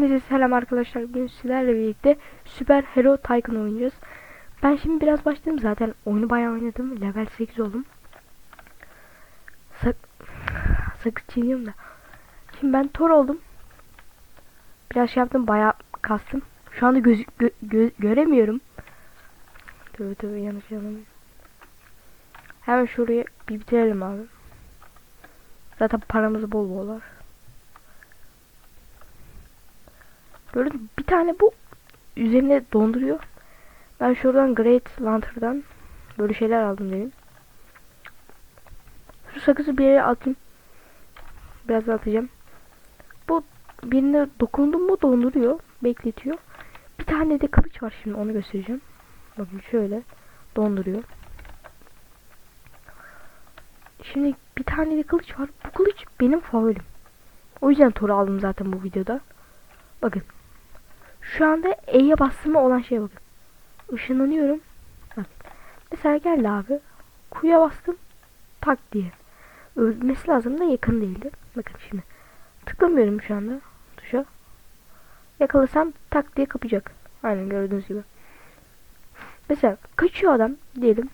Hepinize selam arkadaşlar. Bugün sizlerle birlikte Süper Hero Tycoon oynayacağız. Ben şimdi biraz başladım zaten. Oyunu bayağı oynadım. Level 8 oldum. Sak sakız çiğniyorum da. Şimdi ben Thor oldum. Biraz şey yaptım bayağı kastım. Şu anda göz, gö- gö- göremiyorum. Tövbe tövbe yanlış yanlış. Hemen şurayı bir bitirelim abi. Zaten paramız bol bol var. Mü? Bir tane bu üzerine donduruyor. Ben şuradan Great Lantern'dan böyle şeyler aldım dedim. Şu sakızı bir yere atayım. Biraz atacağım. Bu birine dokundum mu donduruyor. Bekletiyor. Bir tane de kılıç var şimdi onu göstereceğim. Bakın şöyle donduruyor. Şimdi bir tane de kılıç var. Bu kılıç benim favorim. O yüzden Thor'u aldım zaten bu videoda. Bakın. Şu anda E'ye bastığıma olan şeye bakın. Işınlanıyorum. Bak. Mesela geldi abi. Kuya bastım. Tak diye. Ölmesi lazım da yakın değildi. Bakın şimdi. Tıklamıyorum şu anda tuşa. Yakalasam tak diye kapacak. Aynen gördüğünüz gibi. Mesela kaçıyor adam diyelim.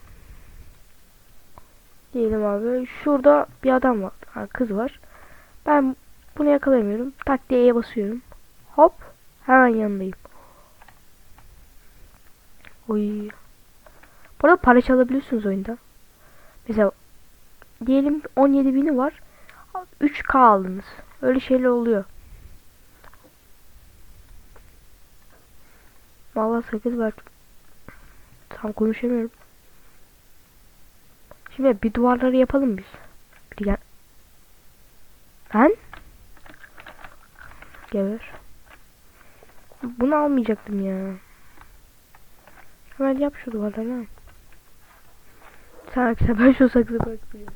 Diyelim abi. Şurada bir adam var. Kız var. Ben bunu yakalayamıyorum. Tak diye E'ye basıyorum. Hop. Hemen yanındayım. Oy. Bu arada para çalabiliyorsunuz oyunda. Mesela diyelim 17 bini var. 3K aldınız. Öyle şeyler oluyor. Vallahi sakız var. Tam konuşamıyorum. Şimdi bir duvarları yapalım biz. Bir gel. Ben? Geber. Bunu almayacaktım ya. Hemen yap şu duvarları. Sen sen ben şu sakızı bırakıyorum.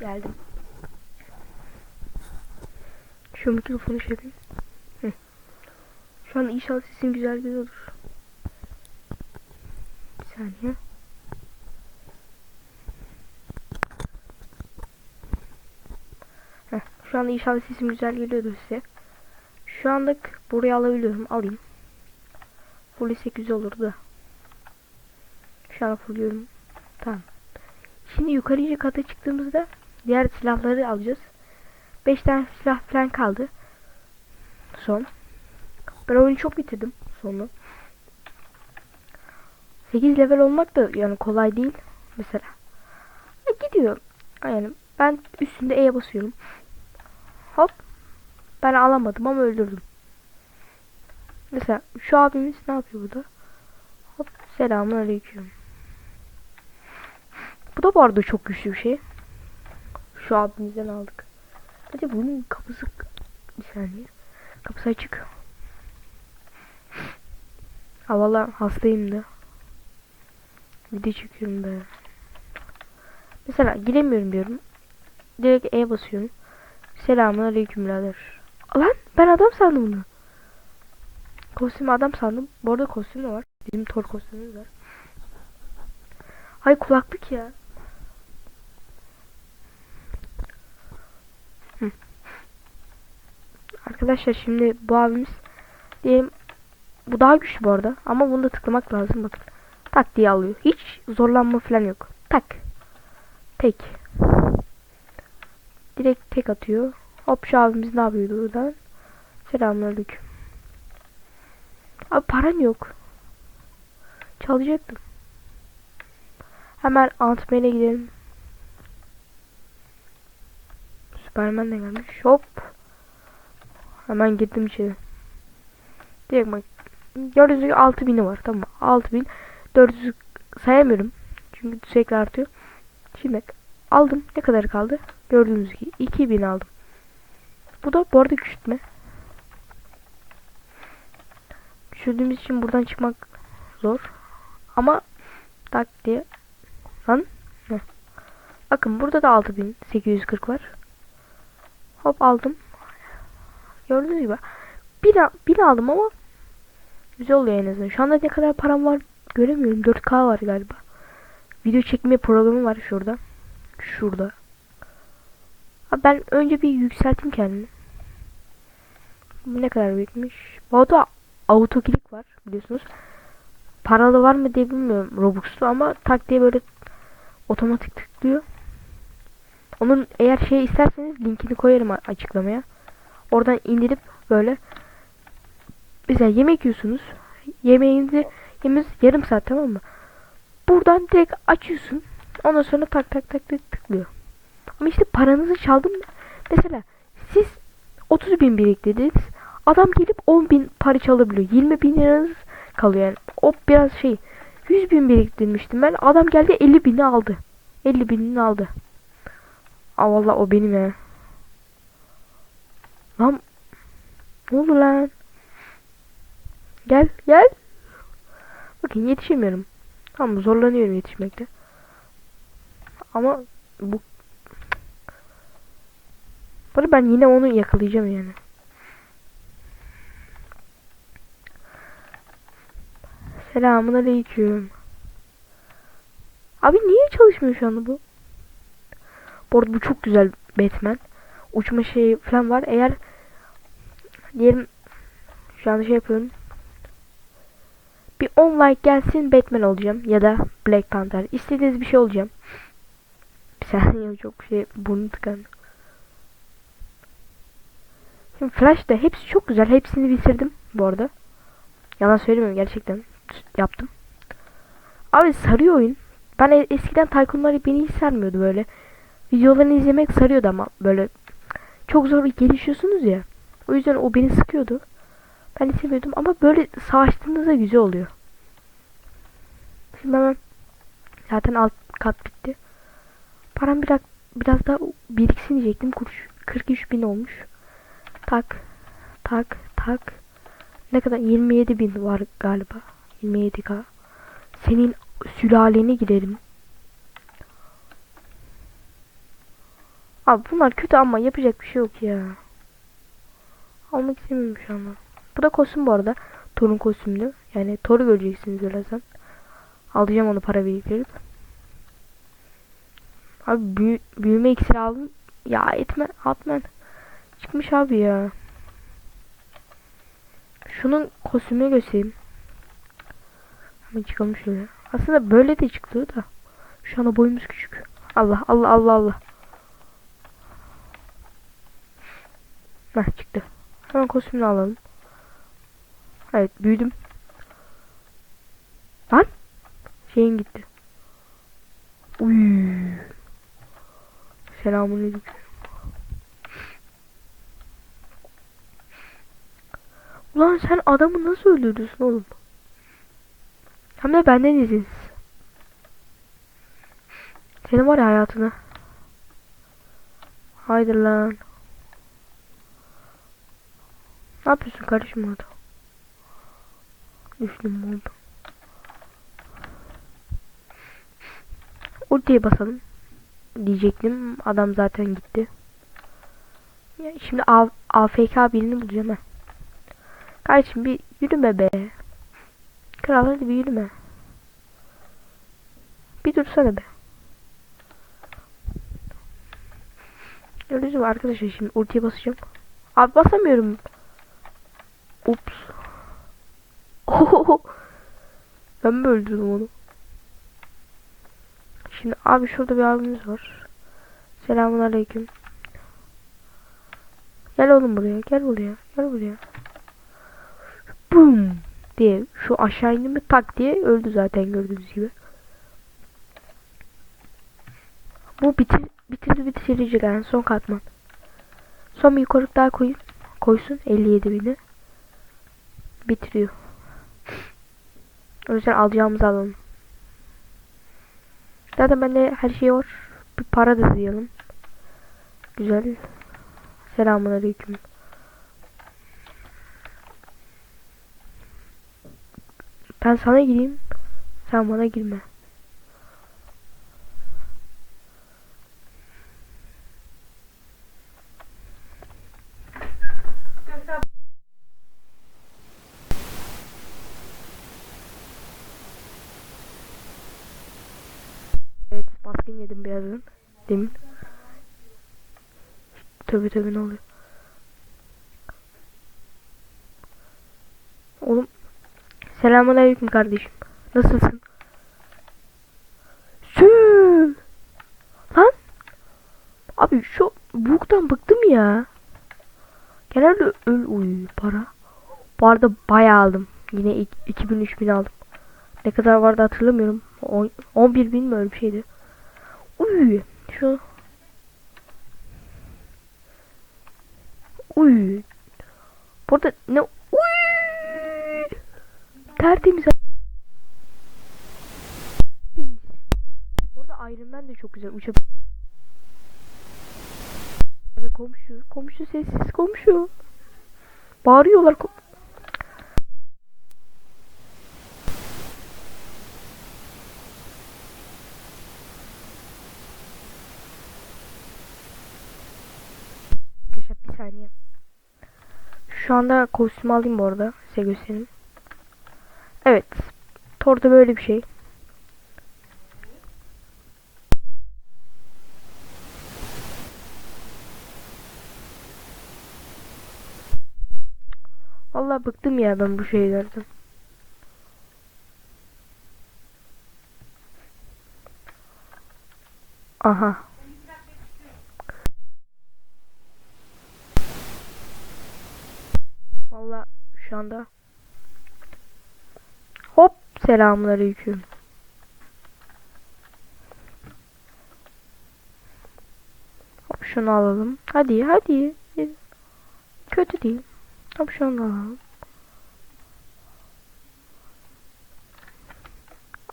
Geldim. Şu mikrofonu. Hı. Şu an inşallah sesim güzel geliyordur. Bir saniye. Heh, şu anda inşallah sesim güzel geliyordur size. Şu anda buraya alabiliyorum. Alayım. Full 8 olurdu da. Şu an fulluyorum. Tamam. Şimdi yukarıya kata çıktığımızda diğer silahları alacağız. 5 tane silah falan kaldı. Son. Ben oyunu çok bitirdim sonu. 8 level olmak da yani kolay değil. Mesela. E, gidiyor. Yani ben üstünde E'ye basıyorum. Hop. Ben alamadım ama öldürdüm. Mesela şu abimiz ne yapıyor burada? Hop. Selamun aleyküm. Bu da arada çok güçlü bir şey. Şu abimizden aldık. Hadi bunun kapısı bir saniye. Kapısı açık. Ha valla hastayım da. Video çekiyorum da. Mesela giremiyorum diyorum. Direkt E basıyorum. Selamun aleyküm birader. Lan ben adam sandım bunu. Kostüm adam sandım. Bu arada kostüm var. Bizim Thor kostümümüz var. Hay kulaklık ya. Arkadaşlar şimdi bu abimiz diyelim bu daha güçlü bu arada ama bunu da tıklamak lazım bakın. Tak diye alıyor. Hiç zorlanma falan yok. Tak. Tek. Direkt tek atıyor. Hop abimiz ne yapıyordu buradan? Selamünaleyküm. Abi paran yok. Çalacaktım. Hemen Ant-Man'e gidelim. Superman de gelmiş. Hop. Hemen girdim içeri. Direkt bak. Gördüğünüz gibi 6000'i var. Tamam. 6000. 400 sayamıyorum. Çünkü sürekli artıyor. Şimdi aldım. Ne kadar kaldı? Gördüğünüz gibi 2000 aldım. Bu da bu arada küçültme. Küçüldüğümüz için buradan çıkmak zor. Ama tak diye. Lan. Heh. Bakın burada da 6840 var. Hop aldım. Gördüğünüz gibi. Bir, bir aldım ama güzel oluyor en azından. Şu anda ne kadar param var göremiyorum. 4K var galiba. video çekme programı var şurada. Şurada. Abi ben önce bir yükselteyim kendimi. Bu ne kadar büyükmüş. Bu arada autoklik var biliyorsunuz. Paralı var mı diye bilmiyorum Robux'tu ama tak diye böyle otomatik tıklıyor. Onun eğer şey isterseniz linkini koyarım açıklamaya. Oradan indirip böyle mesela yemek yiyorsunuz. Yemeğinizi yemeniz yarım saat tamam mı? Buradan direkt açıyorsun. Ondan sonra tak tak tak tak tıklıyor. Ama işte paranızı çaldım. Mesela siz 30 bin biriktirdiniz. Adam gelip 10 bin para çalabiliyor. 20 bin liranız kalıyor yani. O biraz şey. 100 bin biriktirmiştim ben. Adam geldi 50 bini aldı. 50 binini aldı. Aa valla o benim ya. Lan. Ne oldu lan? Gel gel. Bakın yetişemiyorum. Tamam zorlanıyorum yetişmekte. Ama bu Böyle ben yine onu yakalayacağım yani. Selamun aleyküm. Abi niye çalışmıyor şu anda bu? Bu arada bu çok güzel Batman. Uçma şeyi falan var. Eğer diyelim şu anda şey yapıyorum. Bir 10 like gelsin Batman olacağım ya da Black Panther. İstediğiniz bir şey olacağım. Bir saniye çok şey burnu tıkandı. Flash da hepsi çok güzel. Hepsini bitirdim bu arada. Yalan söylemiyorum gerçekten. Yaptım. Abi sarıyor oyun. Ben e- eskiden Tycoon'ları beni hiç sarmıyordu böyle. Videolarını izlemek sarıyordu ama böyle çok zor gelişiyorsunuz ya. O yüzden o beni sıkıyordu. Ben istemiyordum ama böyle savaştığınızda güzel oluyor. Şimdi hemen zaten alt kat bitti. Param biraz biraz daha biriksin diyecektim. Kuruş 43 bin olmuş. Tak tak tak. Ne kadar 27 bin var galiba. 27k. Senin sülalene giderim. Abi bunlar kötü ama yapacak bir şey yok ya. Almak istemiyorum şu anda. Bu da kostüm bu arada. Thor'un kostümü. Yani Thor'u göreceksiniz birazdan. Alacağım onu para biriktirip. Abi büyü, büyüme iksiri aldım. Ya etme atmen. Çıkmış abi ya. Şunun kostümünü göstereyim. Hemen çıkalım şöyle. Aslında böyle de çıktı da. Şu anda boyumuz küçük. Allah Allah Allah Allah. Heh çıktı. Hemen kostümünü alalım. Evet büyüdüm. Lan. Şeyin gitti. Uy. Selamünaleyküm. Ulan sen adamı nasıl öldürürsün oğlum? Hem de benden izinsiz. Senin var ya hayatını. Haydi lan. Ne yapıyorsun kardeşim orada? Düştüm oldu. Ultiye basalım. Diyecektim. Adam zaten gitti. Ya şimdi AFK birini bulacağım ha. Kardeşim bir yürüme be. Kral hadi bir yürüme. Bir dursana be. Gördünüz mü arkadaşlar şimdi ultiye basacağım. Abi basamıyorum. Ups. Ohoho. Ben mi öldürdüm onu? Şimdi abi şurada bir abimiz var. Selamun aleyküm. Gel oğlum buraya. Gel buraya. Gel buraya. Boom diye şu aşağı indi mi tak diye öldü zaten gördüğünüz gibi. Bu bitir bitirdi bitirecek yani son katman. Son bir yukarı daha koyun. Koysun 57 bini. Bitiriyor. O yüzden alacağımızı alalım. Zaten bende her şey var. Bir para da diyelim. Güzel. Selamun aleyküm. Ben sana gireyim. Sen bana girme. yedim birazdan. Demin. Tabi tabi ne oluyor? Oğlum. Selamünaleyküm kardeşim. Nasılsın? Sü. Lan. Abi şu buktan bıktım ya. Genelde öl uy para. Bu arada bayağı aldım. Yine ik- 2000 3000 aldım. Ne kadar vardı hatırlamıyorum. On- 11 bin mi öyle bir şeydi. Uy şu Uy. Burada ne Uy. Tertemiz. Tertemiz. Burada Iron Man de çok güzel uçab Abi komşu, komşu sessiz komşu. Bağırıyorlar. ko- Arkadaşlar bir saniye. Şu anda kostüm alayım bu arada. Size göstereyim. Evet. Torda böyle bir şey. Vallahi bıktım ya ben bu şeylerden. Aha. Vallahi şu anda selamünaleyküm. Hop şunu alalım. Hadi hadi. Kötü değil. Hop şunu alalım.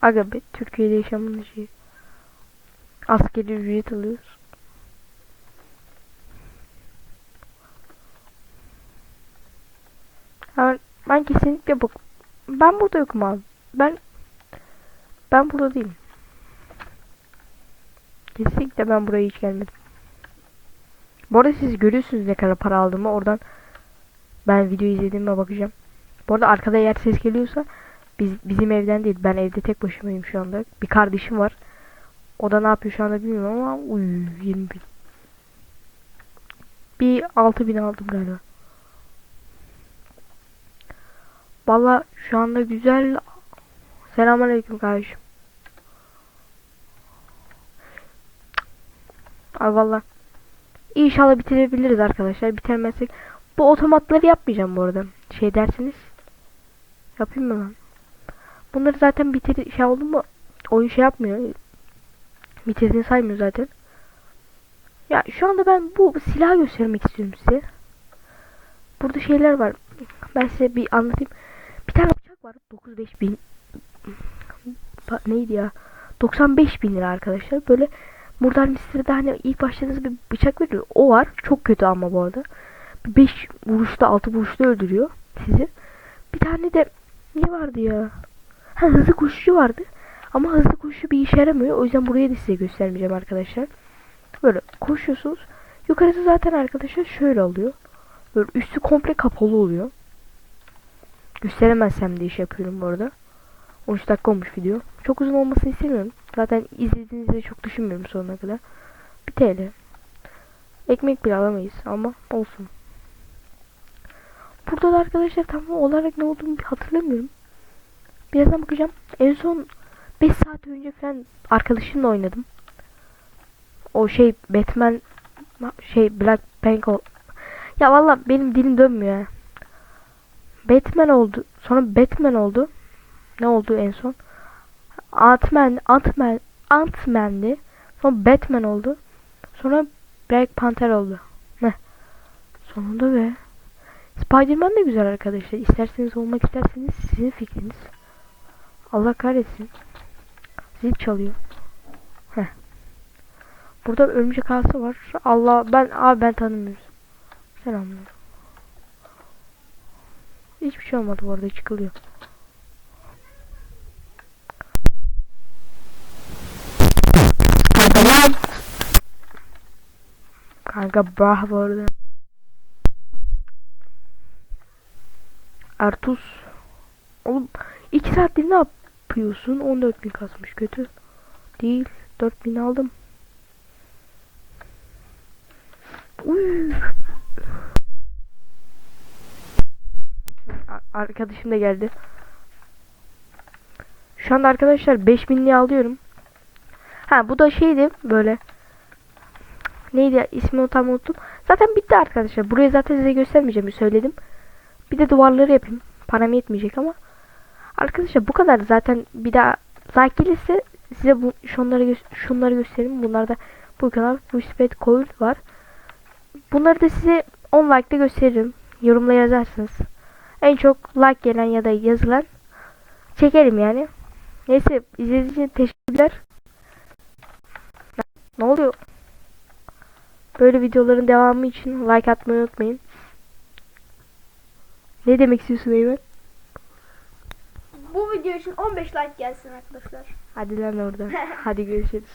Aga be Türkiye'de yaşamın şey. Askeri ücret alıyoruz. Ben, kesinlikle bak. Ben burada yokum abi. Ben ben burada değilim. Kesinlikle ben buraya hiç gelmedim. Bu arada siz görüyorsunuz ne kadar para aldığımı. Oradan ben video izlediğime bakacağım. Bu arada arkada eğer ses geliyorsa biz, bizim evden değil. Ben evde tek başımayım şu anda. Bir kardeşim var. O da ne yapıyor şu anda bilmiyorum ama uy 20 bin. Bir 6 bin aldım galiba. Valla şu anda güzel. Selamünaleyküm kardeşim. Ay valla. İnşallah bitirebiliriz arkadaşlar. Bitirmezsek. Bu otomatları yapmayacağım bu arada. Şey dersiniz. Yapayım mı lan? Bunları zaten bitir şey oldu mu oyun şey yapmıyor. Bitirdiğini saymıyor zaten. Ya şu anda ben bu silahı göstermek istiyorum size. Burada şeyler var. Ben size bir anlatayım. Bir tane bıçak var. 95 bin. Ba- Neydi ya? 95 bin lira arkadaşlar. Böyle Murdar Mystery'de hani ilk başladığınız bir bıçak veriyor. O var. Çok kötü ama bu arada. 5 vuruşta 6 vuruşta öldürüyor sizi. Bir tane de ne vardı ya? Ha hızlı koşucu vardı. Ama hızlı koşu bir işe yaramıyor. O yüzden buraya da size göstermeyeceğim arkadaşlar. Böyle koşuyorsunuz. Yukarısı zaten arkadaşlar şöyle oluyor. Böyle üstü komple kapalı oluyor. Gösteremezsem diye iş yapıyorum bu arada. 13 dakika olmuş video. Çok uzun olmasını istemiyorum. Zaten izlediğinizde çok düşünmüyorum sonuna kadar. Bir TL. Ekmek bile alamayız ama olsun. Burada da arkadaşlar tam olarak ne olduğunu bir hatırlamıyorum. Birazdan bakacağım. En son 5 saat önce falan arkadaşımla oynadım. O şey Batman şey Black Panther ya valla benim dilim dönmüyor. Batman oldu. Sonra Batman oldu. Ne oldu en son? Ant-Man, Ant-Man, Ant-Man'di. Sonra Batman oldu. Sonra Black Panther oldu. Ne? Sonunda be. Spider-Man de güzel arkadaşlar. İsterseniz olmak isterseniz sizin fikriniz. Allah kahretsin. Zil çalıyor. Heh. Burada örümcek ağası var. Allah ben abi ben tanımıyorum. Selamlar. Hiçbir şey olmadı bu arada çıkılıyor. Kanka bah bu arada. Artus. Oğlum 2 saattir ne yapıyorsun? 14 bin kasmış kötü. Değil. 4 bin aldım. Uy. Arkadaşım da geldi. Şu anda arkadaşlar 5000'li alıyorum. Ha bu da şeydi böyle Neydi ismini tam unuttum. Zaten bitti arkadaşlar. Burayı zaten size göstermeyeceğimi söyledim. Bir de duvarları yapayım. Param yetmeyecek ama. Arkadaşlar bu kadar zaten bir daha like gelirse size bu şunları gö- şunları göstereyim. Bunlarda bu kadar Whispered Coil var. Bunları da size 10 like'da gösteririm. Yorumla yazarsınız. En çok like gelen ya da yazılan çekerim yani. Neyse izlediğiniz için teşekkürler. Ne oluyor? Böyle videoların devamı için like atmayı unutmayın. Ne demek istiyorsun Eymen? Bu video için 15 like gelsin arkadaşlar. Hadi lan orada. Hadi görüşürüz.